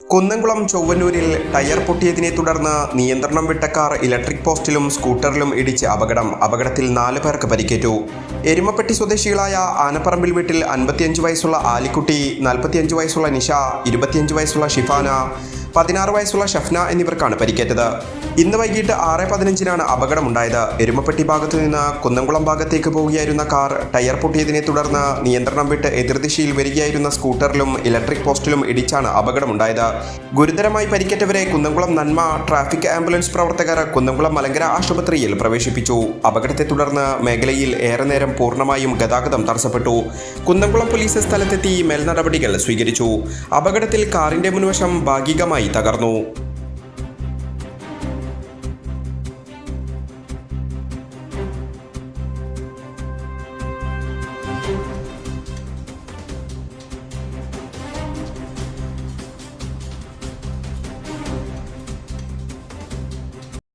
Kunnamkulam ചൊവ്വന്നൂരിൽ tyre പൊട്ടിയതിനെ തുടർന്ന് നിയന്ത്രണം വിട്ട കാർ ഇലക്ട്രിക് പോസ്റ്റിലും സ്കൂട്ടറിലും ഇടിച്ച് അപകടം. അപകടത്തിൽ നാല് പേർക്ക് പരിക്കേറ്റു. എരുമപ്പെട്ടി സ്വദേശികളായ ആനപ്പറമ്പിൽ വീട്ടിൽ അൻപത്തിയഞ്ച് വയസ്സുള്ള ആലിക്കുട്ടി നാൽപ്പത്തിയഞ്ച് വയസ്സുള്ള നിഷ ഇരുപത്തിയഞ്ച് വയസ്സുള്ള ഷിഫാന പതിനാറ് വയസ്സുള്ള ഷഫ്ന എന്നിവർക്കാണ് പരിക്കേറ്റത്. ഇന്ന് വൈകിട്ട് ആറ് പതിനഞ്ചിനാണ് അപകടമുണ്ടായത്. എരുമപ്പെട്ടി ഭാഗത്തു നിന്ന് കുന്നംകുളം ഭാഗത്തേക്ക് പോവുകയായിരുന്ന കാർ ടയർ പൊട്ടിയതിനെ തുടർന്ന് നിയന്ത്രണം വിട്ട് എതിർദിശയിൽ വരികയായിരുന്ന സ്കൂട്ടറിലും ഇലക്ട്രിക് പോസ്റ്റിലും ഇടിച്ചാണ് അപകടമുണ്ടായത്. ഗുരുതരമായി പരിക്കേറ്റവരെ കുന്നംകുളം നന്മ ട്രാഫിക് ആംബുലൻസ് പ്രവർത്തകർ കുന്നംകുളം മലങ്കര ആശുപത്രിയിൽ പ്രവേശിപ്പിച്ചു. അപകടത്തെ തുടർന്ന് മേഖലയിൽ ഏറെ നേരം പൂർണമായും ഗതാഗതം തടസ്സപ്പെട്ടു. കുന്നംകുളം പോലീസ് സ്ഥലത്തെത്തി മേൽനടപടികൾ സ്വീകരിച്ചു. അപകടത്തിൽ കാറിന്റെ മുൻവശം ഭാഗികമായി തകർന്നു.